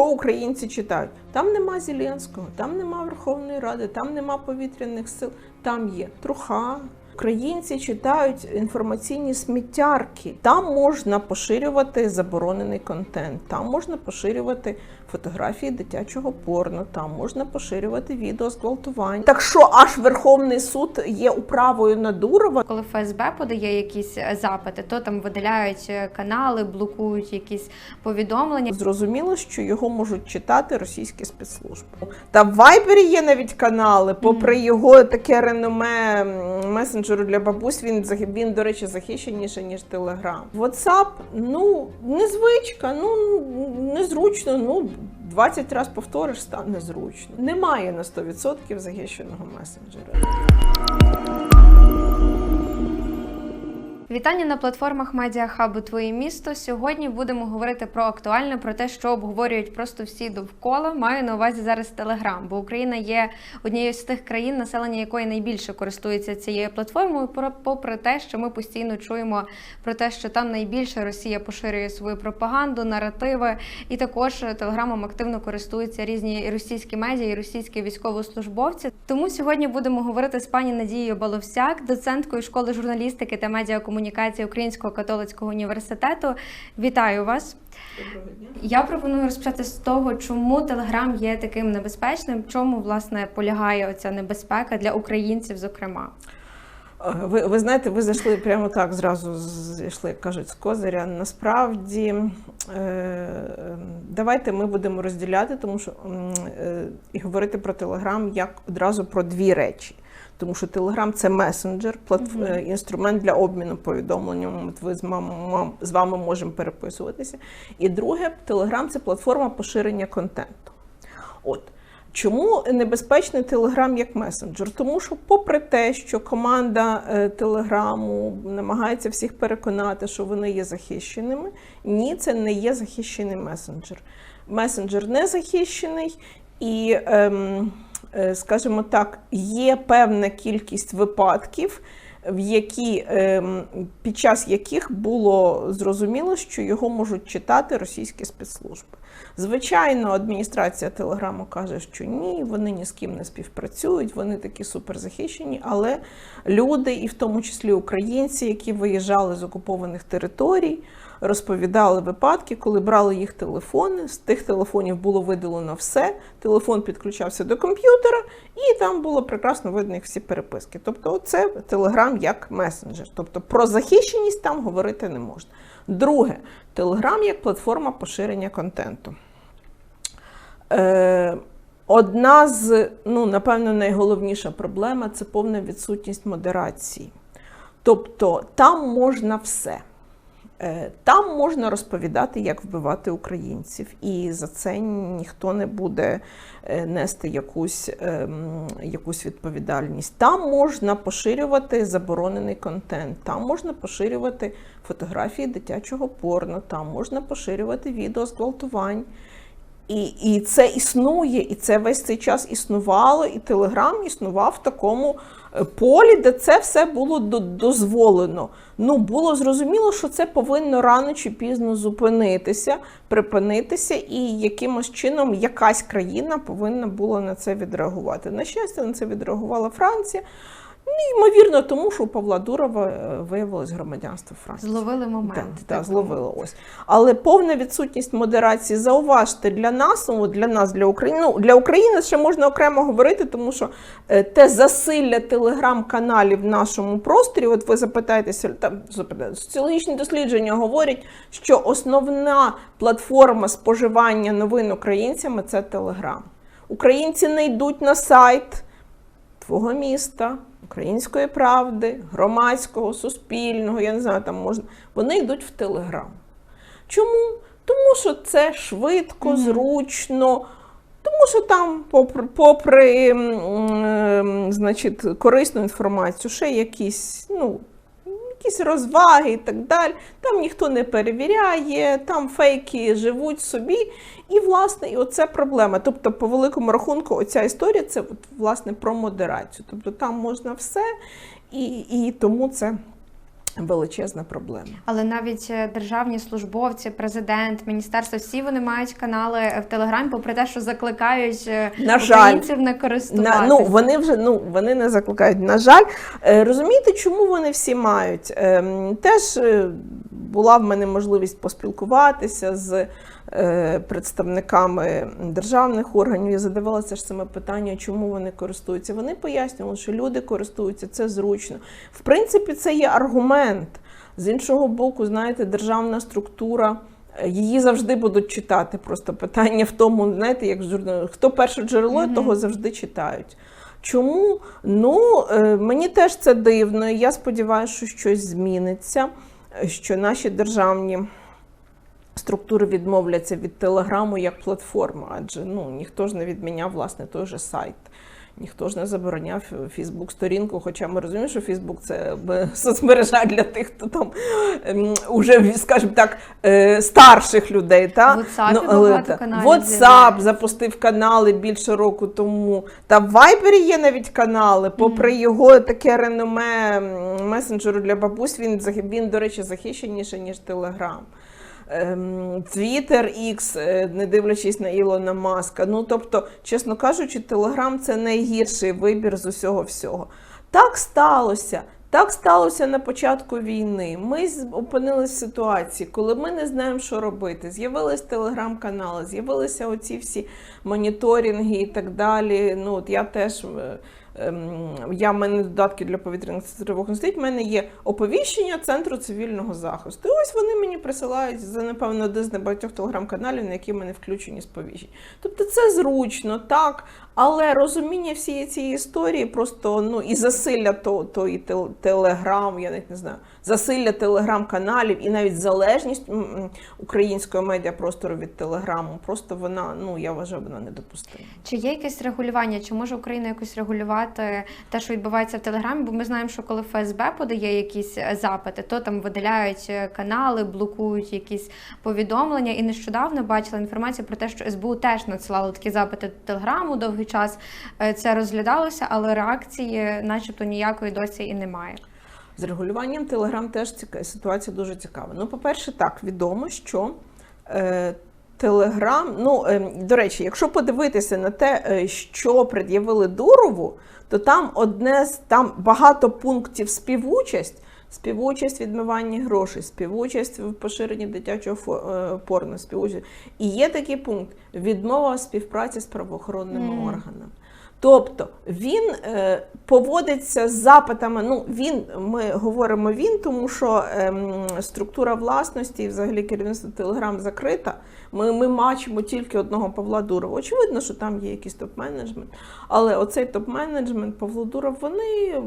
що українці читають? Там нема Зеленського, там нема Верховної Ради, там нема повітряних сил, там є Труха. Українці читають інформаційні сміттярки. Там можна поширювати заборонений контент, там можна поширювати фотографії дитячого порно, там можна поширювати відео зґвалтувань. Так що аж Верховний суд є управою на Дурова. Коли ФСБ подає якісь е, запити, то там видаляють е, канали, блокують якісь повідомлення. Зрозуміло, що його можуть читати російські спецслужби. Та в Вайбері є навіть канали, попри його таке реноме м, месенджеру для бабусь, він він, до речі, захищеніше, ніж Телеграм. WhatsApp, ну, незвичка, ну незручно. Ну 20 разів повториш, стане незручно. Немає на 100% захищеного месенджера. Вітання на платформах Медіахабу Твоє місто. Сьогодні будемо говорити про актуальне, про те, що обговорюють просто всі довкола. Маю на увазі зараз Телеграм, бо Україна є однією з тих країн, населення якої найбільше користується цією платформою. Попри те, що ми постійно чуємо про те, що там найбільше Росія поширює свою пропаганду, наративи, і також телеграмом активно користуються різні російські медіа і російські військовослужбовці. Тому сьогодні будемо говорити з пані Надією Баловсяк, доценткою школи журналістики та медіакомунікації Українського католицького університету. Вітаю вас! Доброго дня. Я пропоную розпочати з того, чому Телеграм є таким небезпечним, в чому власне полягає оця небезпека для українців, зокрема. Е, Ви, ви знаєте, ви зайшли прямо так, зразу зайшли, як кажуть, з козиря. Насправді, е, давайте ми будемо розділяти, тому що е, і говорити про Телеграм як одразу про дві речі. Тому що Телеграм це месенджер, платф... Мгм. е, інструмент для обміну повідомленням. Ви з, мам... з вами можемо переписуватися. І друге, Телеграм це платформа поширення контенту. От. Чому небезпечний Телеграм як месенджер? Тому що, попри те, що команда Телеграму намагається всіх переконати, що вони є захищеними, ні, це не є захищений месенджер. Месенджер не захищений, і, ем, скажімо так, є певна кількість випадків, в які, ем, під час яких було зрозуміло, що його можуть читати російські спецслужби. Звичайно, адміністрація Телеграму каже, що ні, вони ні з ким не співпрацюють, вони такі суперзахищені, але люди, і в тому числі українці, які виїжджали з окупованих територій, розповідали випадки, коли брали їх телефони. З тих телефонів було видалено все. Телефон підключався до комп'ютера, і там було прекрасно видно їх всі переписки. Тобто, це Телеграм як месенджер. Тобто про захищеність там говорити не можна. Друге, Телеграм як платформа поширення контенту. Е, одна з, ну, напевно, найголовніша проблема це повна відсутність модерації. Тобто там можна все. Е, Там можна розповідати, як вбивати українців, і за це ніхто не буде е, нести якусь, ем, якусь відповідальність. Там можна поширювати заборонений контент, там можна поширювати фотографії дитячого порно, там можна поширювати відео зґвалтувань. І, і це існує, і це весь цей час існувало, і Телеграм існував в такому полі, де це все було дозволено. Ну, було зрозуміло, що це повинно рано чи пізно зупинитися, припинитися, і якимось чином якась країна повинна була на це відреагувати. На щастя, на це відреагувала Франція. Ну, ймовірно, тому що у Павла Дурова е, виявилось громадянство Франції. Зловили момент. Так, так так, зловила ось. Але повна відсутність модерації, зауважте, для нас, ну, для нас, для України. Ну, для України ще можна окремо говорити, тому що е, те засилля телеграм-каналів в нашому просторі, от ви запитаєтеся, там запитаєте, соціологічні дослідження говорять, що основна платформа споживання новин українцями це Телеграм. Українці не йдуть на сайт твого міста, української правди, громадського, суспільного, я не знаю, там можна. Вони йдуть в Телеграм. Чому? Тому що це швидко, зручно. Тому що там, попри, попри значить, корисну інформацію, ще якісь, ну, якісь розваги і так далі. Там ніхто не перевіряє, там фейки живуть собі. І, власне, і оце проблема. Тобто, по великому рахунку, оця історія це от, власне про модерацію. Тобто там можна все, і, і тому це величезна проблема. Але навіть е, державні службовці, президент, міністерство, всі вони мають канали в Телеграмі, попри те, що закликають е, На жаль. українців не користуватися. На, ну, вони вже ну, вони не закликають. На жаль, Е, розумієте, чому вони всі мають? Ем, Теж була в мене можливість поспілкуватися з представниками державних органів. Я задавалася ж саме питання, чому вони користуються. Вони пояснювали, що люди користуються, це зручно. В принципі, це є аргумент. З іншого боку, знаєте, державна структура. е, Її завжди будуть читати. Просто питання в тому, знаєте, як журнал, хто перше джерело, Мгм. того завжди читають. Чому? Ну, е, мені теж це дивно. і Я сподіваюся, що щось зміниться, що наші державні структури відмовляться від телеграму як платформи, адже ну, ніхто ж не відміняв власне той же сайт. Ніхто ж не забороняв Фейсбук сторінку, хоча ми розуміємо, що Фейсбук це соцмережа для тих, хто там ем, уже, скажімо так, е, старших людей. Та? WhatsApp Ну, але та- WhatsApp запустив канали більше року тому. Та в Viber є навіть канали. Попри його таке реноме месенджеру для бабусь, він, він, до речі, захищеніше, ніж Telegram. Ем, Twitter X, е, не дивлячись на Ілона Маска. Ну, тобто, чесно кажучи, Telegram це найгірший вибір з усього всього. Так сталося. Так сталося на початку війни. Ми опинилися в ситуації, коли ми не знаємо, що робити. З'явились телеграм-канали, з'явилися оці всі моніторинги і так далі. Ну, от я теж. Ем, Я в мене додатки для повітряних тривог не стоїть. В мене є оповіщення Центру цивільного захисту. І ось вони мені присилають за напевно один з небагатьох телеграм-каналів, на які мене включені сповіщення. Тобто це зручно, так. Але розуміння всієї цієї історії просто ну і засилля то, то і телеграм, я навіть не знаю, засилля телеграм-каналів і навіть залежність українського медіапростору від телеграму. Просто вона, ну я вважаю, вона недопустима. Чи є якесь регулювання? Чи може Україна якось регулювати те, що відбувається в Телеграмі? Бо ми знаємо, що коли ФСБ подає якісь е, запити, то там видаляють е, канали, блокують якісь повідомлення. І нещодавно бачила інформацію про те, що СБУ теж надсилало такі запити до Телеграму. Довгий час е, це розглядалося, але реакції, начебто, ніякої досі і немає. З регулюванням Телеграм теж ціка... ситуація дуже цікава. Ну, по-перше, так, відомо, що е, Телеграм, ну, е, до речі, якщо подивитися на те, е, що пред'явили Дурову, то там одне з там багато пунктів співучасть. Співучасть в відмиванні грошей, співучасть в поширенні дитячого е, порно, співучасть. І є такий пункт відмова співпраці з правоохоронними Мгм. органами. Тобто він е, поводиться з запитами. Ну він ми говоримо він, тому що ем, структура власності взагалі керівництво Телеграм закрита. Ми, ми бачимо тільки одного Павла Дурова. Очевидно, що там є якийсь топ-менеджмент. Але оцей топ-менеджмент Павло Дуров, вони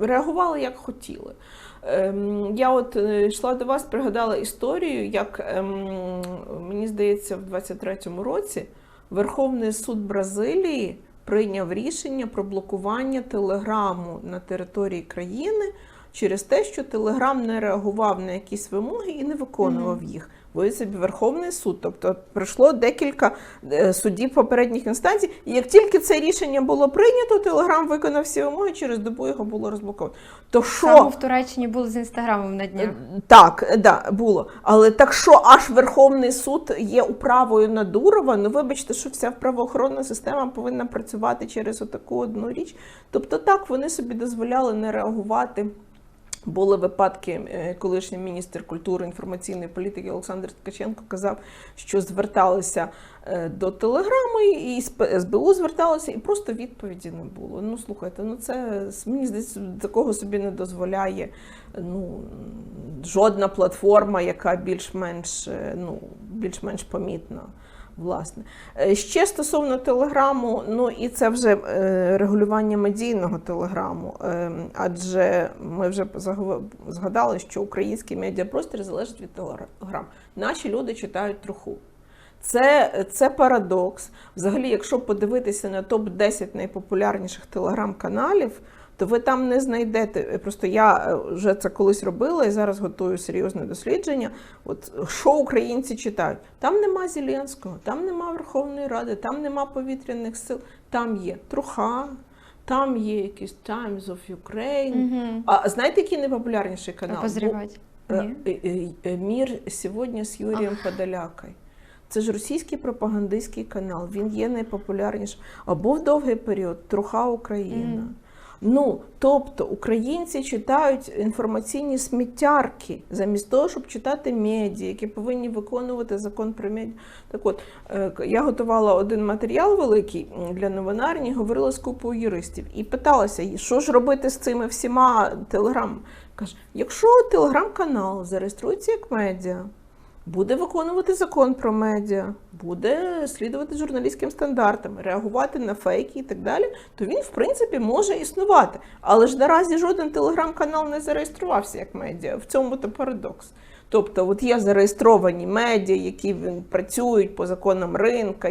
реагували як хотіли. Ем, я от е, йшла до вас, пригадала історію, як ем, мені здається, в 23-му році Верховний суд Бразилії прийняв рішення про блокування телеграму на території країни через те, що Телеграм не реагував на якісь вимоги і не виконував їх. Ви собі Верховний суд. Тобто пройшло декілька е, судів попередніх інстанцій. І як тільки це рішення було прийнято, Телеграм виконав всі вимоги, через добу його було розблоковано. То що Саме в Туреччині було з інстаграмом на днях. Е, Так, да, було. Але так що аж Верховний суд є управою на Дурова, ну вибачте, що вся правоохоронна система повинна працювати через отаку одну річ. Тобто так, вони собі дозволяли не реагувати. Були випадки, е, колишній міністр культури інформаційної політики Олександр Ткаченко казав, що зверталися е, до телеграму і СБУ зверталися, і просто відповіді не було. Ну слухайте, ну це мені здається, такого собі не дозволяє ну, жодна платформа, яка більш-менш е, ну, більш-менш помітна. Власне, Е, ще стосовно телеграму, ну і це вже е, регулювання медійного телеграму. Е, адже ми вже згадали, що український медіапростір залежить від телеграм. Наші люди читають труху. Це, це парадокс. Взагалі, якщо подивитися на топ 10 найпопулярніших телеграм-каналів, то ви там не знайдете. Просто я е, вже це колись робила і зараз готую серйозне дослідження. От що українці читають? Там нема Зеленського, там нема Верховної Ради, там нема повітряних сил, там є труха. Там є якийсь Times of Ukraine. Угу. А знаєте, який найпопулярніший канал? Е, е, е, Мір сьогодні з Юрієм Подолякою. Це ж російський пропагандистський канал. Він є найпопулярнішим. А був довгий період Труха Україна. Мгм. Ну, тобто українці читають інформаційні сміттярки замість того, щоб читати медіа, які повинні виконувати закон про медіа. Так от, е, я готувала один матеріал великий для новинарні, говорила з купою юристів і питалася, що ж робити з цими всіма телеграмами. Каже, якщо телеграм-канал зареєструється як медіа, буде виконувати закон про медіа, буде слідувати журналістським стандартам, реагувати на фейки і так далі, то він, в принципі, може існувати. Але ж наразі жоден телеграм-канал не зареєструвався як медіа. В цьому то парадокс. Тобто, от є зареєстровані медіа, які він, працюють по законам ринка,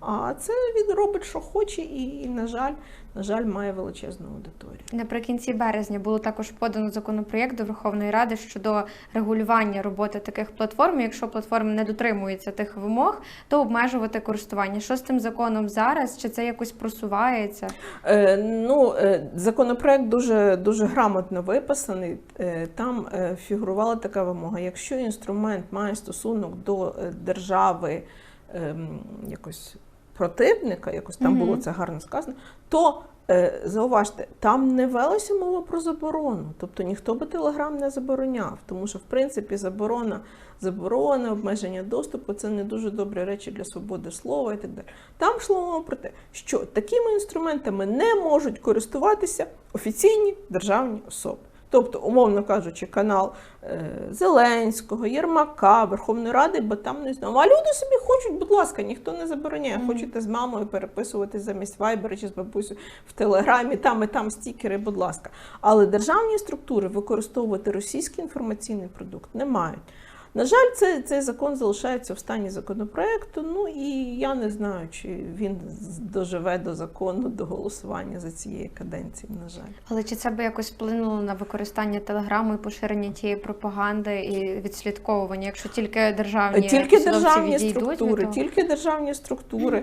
а це він робить, що хоче, і, і, на жаль, на жаль, має величезну аудиторію. Наприкінці березня було також подано законопроєкт до Верховної Ради щодо регулювання роботи таких платформ. Якщо платформи не дотримуються тих вимог, то обмежувати користування. Що з тим законом зараз? Чи це якось просувається? Е, ну, е, законопроект дуже, дуже грамотно виписаний. Е, там е, фігурувала така вимога: якщо інструмент має стосунок до е, держави ем, якось противника, якось там було це гарно сказано, то е, зауважте, там не велася мова про заборону. Тобто ніхто би телеграм не забороняв, тому що в принципі заборона, заборона, обмеження доступу це не дуже добрі речі для свободи слова і так далі. Там йшло мова про те, що такими інструментами не можуть користуватися офіційні державні особи. Тобто, умовно кажучи, канал е, Зеленського, Єрмака, Верховної Ради, бо там не знав. А люди собі хочуть, будь ласка, ніхто не забороняє. Хочете з мамою переписувати замість вайбера чи з бабусю в телеграмі, там і там стікери, будь ласка. Але державні структури використовувати російський інформаційний продукт не мають. На жаль, це, цей закон залишається в стані законопроекту. Ну і я не знаю, чи він доживе до закону, до голосування за цієї каденції. На жаль. Але чи це би якось вплинуло на використання телеграму і поширення тієї пропаганди і відслідковування, якщо тільки державні Тільки державні відійдуть структури, тільки державні структури,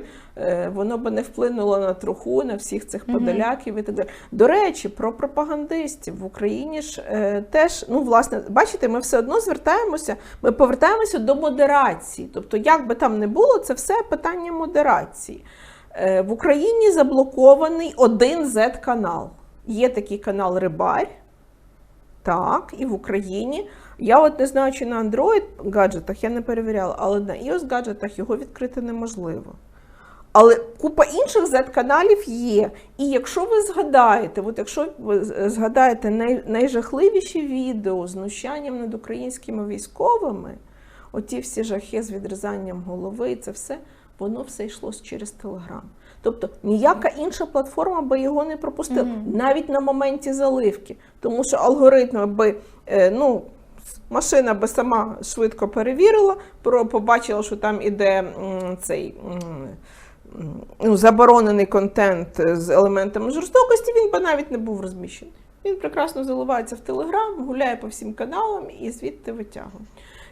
воно би не вплинуло на труху, на всіх цих подоляків і так далі. До речі, про пропагандистів в Україні ж е, теж, ну власне, бачите, ми все одно звертаємося, ми повертаємося до модерації. Тобто, як би там не було, це все питання модерації. Е, В Україні заблокований один Z-канал. Є такий канал Рибарь. Так, і в Україні. Я от не знаю, чи на Android гаджетах я не перевіряла, але на iOS гаджетах його відкрити неможливо. Але купа інших Z-каналів є. І якщо ви згадаєте, от якщо ви згадаєте най, найжахливіші відео з знущанням над українськими військовими, оті всі жахи з відрізанням голови, це все, воно все йшло через Телеграм. Тобто ніяка інша платформа би його не пропустила, Мгм. навіть на моменті заливки. Тому що алгоритми би, е, ну, машина би сама швидко перевірила, побачила, що там іде цей. Ну, заборонений контент з елементами жорстокості, він би навіть не був розміщений. Він прекрасно заливається в Телеграм, гуляє по всім каналам і звідти витягує.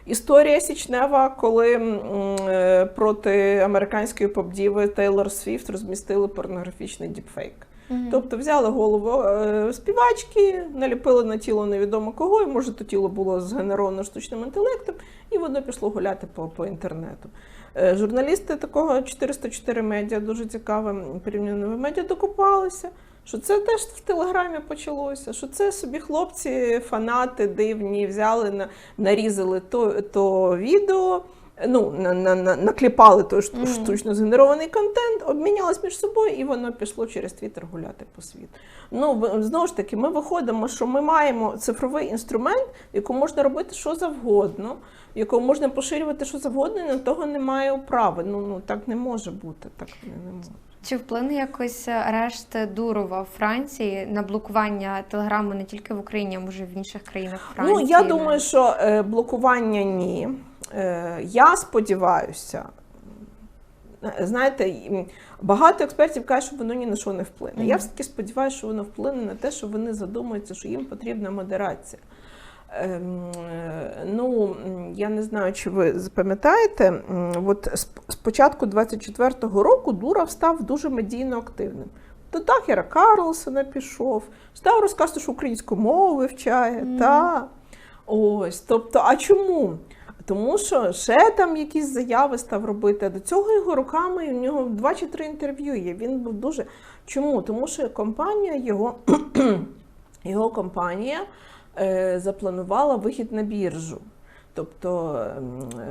Історія Січнева, коли е, проти американської поп-діви Тейлор Свіфт розмістили порнографічний діпфейк. Тобто взяли голову е, співачки, наліпили на тіло невідомо кого, і може то тіло було згенеровано штучним інтелектом, і воно пішло гуляти по, по інтернету. Е, журналісти такого 404 медіа, дуже цікаве порівняно медіа, докопалися. Що це теж в Телеграмі почалося, що це собі хлопці, фанати дивні, взяли, на, нарізали то, то відео, ну, на, на, на, накліпали той Мгм. штучно згенерований контент, обмінялись між собою, і воно пішло через Твіттер гуляти по світу. Ну, знову ж таки, ми виходимо, що ми маємо цифровий інструмент, якому можна робити що завгодно, якому можна поширювати що завгодно, і на того немає права. Ну, ну так не може бути. Так не, не може. Чи вплине якось арешт Дурова в Франції на блокування телеграму не тільки в Україні, а може в інших країнах Франції? Ну, я думаю, що е, блокування ні. Е, я сподіваюся. Знаєте, багато експертів кажуть, що воно ні на що не вплине. Я все-таки сподіваюся, що воно вплине на те, що вони задумаються, що їм потрібна модерація. Ем, е, Ну, я не знаю, чи ви пам'ятаєте, от з початку 24-го року Дуров став дуже медійно активним. до Такера Карлсона пішов, став розказувати, що українську мову вивчає. Мгм. Та. Ось, тобто, а чому? Тому що ще там якісь заяви став робити. До цього його руками у нього два чи три інтерв'ю є. Він був дуже. Чому? Тому що компанія його, його компанія е, запланувала вихід на біржу. Тобто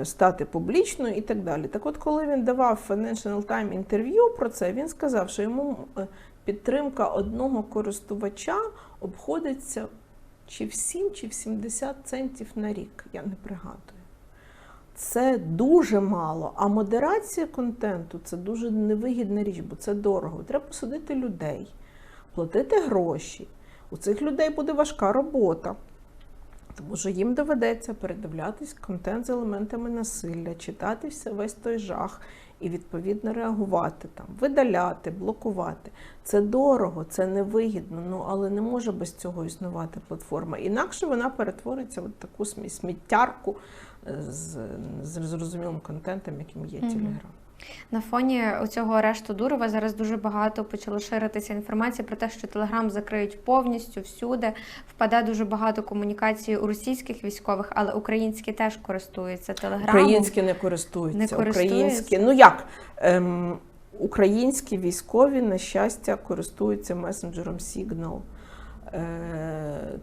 стати публічною і так далі. Так от, коли він давав Financial Times інтерв'ю про це, він сказав, що йому е, підтримка одного користувача обходиться чи в 7, чи в 70 центів на рік. Я не пригадую. Це дуже мало. А модерація контенту це дуже невигідна річ, бо це дорого. Треба посадити людей, платити гроші. У цих людей буде важка робота. Тому що їм доведеться передивлятись контент з елементами насилля, читати весь той жах і відповідно реагувати там, видаляти, блокувати. Це дорого, це невигідно, ну але не може без цього існувати платформа. Інакше вона перетвориться в таку сміттярку з, з зрозумілим контентом, яким є. Телеграм. На фоні цього арешту Дурова зараз дуже багато почало ширитися інформація про те, що Телеграм закриють повністю всюди. Впаде дуже багато комунікації у російських військових, але українські теж користуються Телеграмом. Українські не користуються. Не користуються? Українські, ну як? Ем, українські військові, на щастя, користуються месенджером Signal. Е,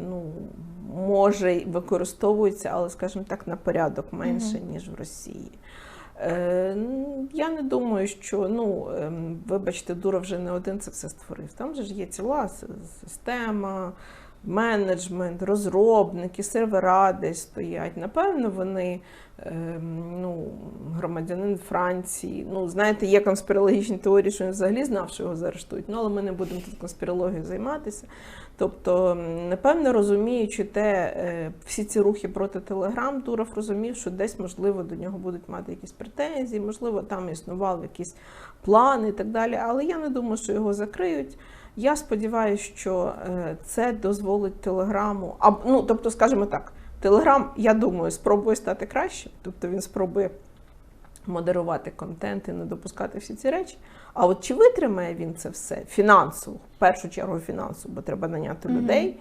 ну, може використовується, але, скажімо так, на порядок менше, ніж в Росії. Е, Я не думаю, що ну ем, вибачте, Дура вже не один це все створив. Там же ж є ціла система, менеджмент, розробники, сервера десь стоять. Напевно, вони ем, ну, громадянин Франції. Ну, знаєте, є конспірологічні теорії, що він взагалі знав, що його заарештують. Ну, але ми не будемо тут конспірологією займатися. Тобто, напевно, розуміючи те, е, всі ці рухи проти Телеграм, Дуров розумів, що десь, можливо, до нього будуть мати якісь претензії, можливо, там існували якісь плани і так далі. Але я не думаю, що його закриють. Я сподіваюся, що е, це дозволить Телеграму. А, ну, тобто, скажімо так, Телеграм, я думаю, спробує стати краще. Тобто він спробує модерувати контент і не допускати всі ці речі. А от чи витримає він це все фінансово, в першу чергу фінансово, бо треба наняти Мгм. людей,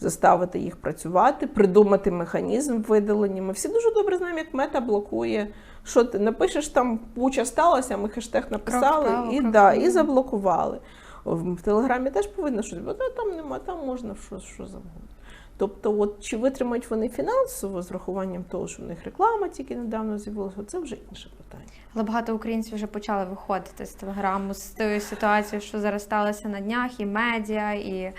заставити їх працювати, придумати механізм видалення. Ми всі дуже добре знаємо, як мета блокує. Що ти напишеш там куча сталося, ми хештег написали вправо, і, крок да, вліво. і заблокували. В Телеграмі теж повинно щось бути, а там нема, там можна що, що завгодно. Тобто, от чи витримають вони фінансово з врахуванням того, що в них реклама тільки недавно з'явилася, це вже інше питання. Але багато українців вже почали виходити з телеграму з тою ситуацією, що зараз сталося на днях, і медіа, і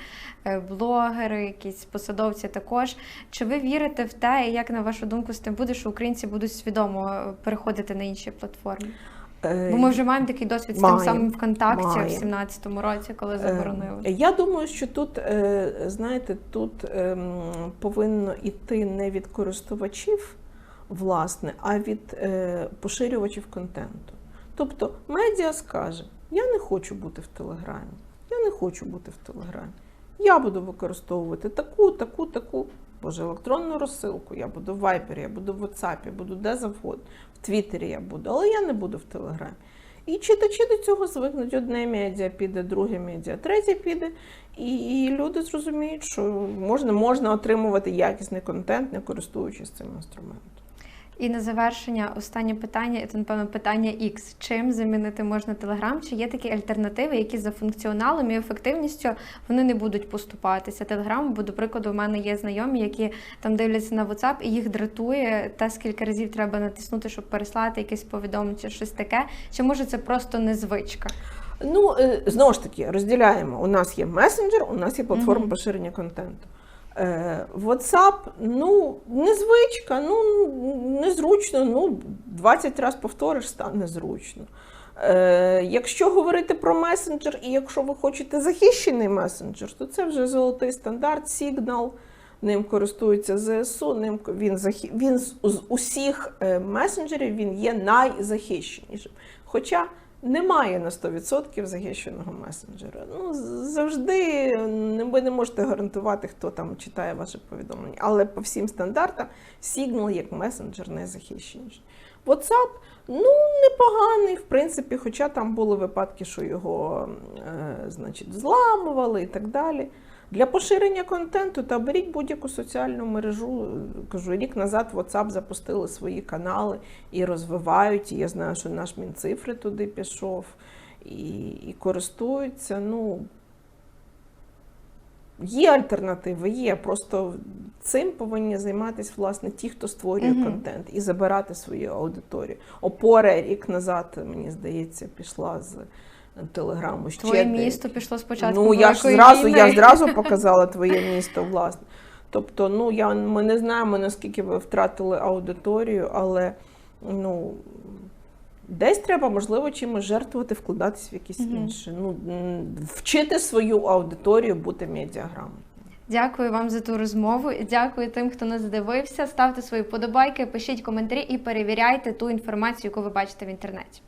е, блогери, якісь посадовці також. Чи ви вірите в те, як на вашу думку з тим буде, що українці будуть свідомо е, переходити на інші платформи? Бо ми вже маємо такий досвід з тим маємо, самим ВКонтакті в маємо. 2017 році, коли заборонили. Е, Я думаю, що тут, е, знаєте, тут ем, повинно йти не від користувачів, власне, а від е, поширювачів контенту. Тобто медіа скаже: я не хочу бути в Телеграмі, я не хочу бути в Телеграмі. Я буду використовувати таку, таку, таку. Боже, електронну розсилку, я буду в Viber, я буду в WhatsApp, я буду де завгодно, в Твіттері я буду, але я не буду в Телеграмі. І читачі до цього звикнуть. Одне медіа піде, друге медіа, третє піде. І, і люди зрозуміють, що можна, можна отримувати якісний контент, не користуючись цим інструментом. І на завершення останнє питання, це напевно питання X. Чим замінити можна Telegram? Чи є такі альтернативи, які за функціоналом і ефективністю вони не будуть поступатися Telegram? Бо, до прикладу, у мене є знайомі, які там дивляться на WhatsApp, і їх дратує те, скільки разів треба натиснути, щоб переслати якесь повідомлення, чи щось таке. Чи може це просто незвичка? Ну, е, знову ж таки, розділяємо. У нас є месенджер, у нас є платформа Мгм. поширення контенту. Е, WhatsApp, ну, незвичка, ну, незручно, ну, 20 разів повториш, стане зручно. Е, якщо говорити про месенджер, і якщо ви хочете захищений месенджер, то це вже золотий стандарт, Signal, ним користується ЗСУ, ним він, захи... він з з усіх е, месенджерів він є найзахищенішим. Хоча немає на 100% захищеного месенджера. Ну, завжди ви не можете гарантувати, хто там читає ваше повідомлення. Але по всім стандартам Signal як месенджер найзахищеніший. WhatsApp, ну, непоганий, в принципі, хоча там були випадки, що його е, значить, зламували і так далі. Для поширення контенту та беріть будь-яку соціальну мережу. Кажу, рік назад WhatsApp запустили свої канали і розвивають. І я знаю, що наш Мінцифри туди пішов і, і користуються. Ну, Є альтернативи, є. Просто цим повинні займатися власне ті, хто створює Мгм. контент, і забирати свою аудиторію. Опора рік назад, мені здається, пішла з телеграму. Ще Твоє деякі. місто пішло спочатку. Ну я ж зразу, війни. я зразу показала твоє місто, власне. Тобто, ну я ми не знаємо наскільки ви втратили аудиторію, але ну. Десь треба, можливо, чимось жертвувати, вкладатись в якісь Мгм. інше. Ну, вчити свою аудиторію бути медіаграмою. Дякую вам за ту розмову. Дякую тим, хто нас дивився. Ставте свої подобайки, пишіть коментарі і перевіряйте ту інформацію, яку ви бачите в інтернеті.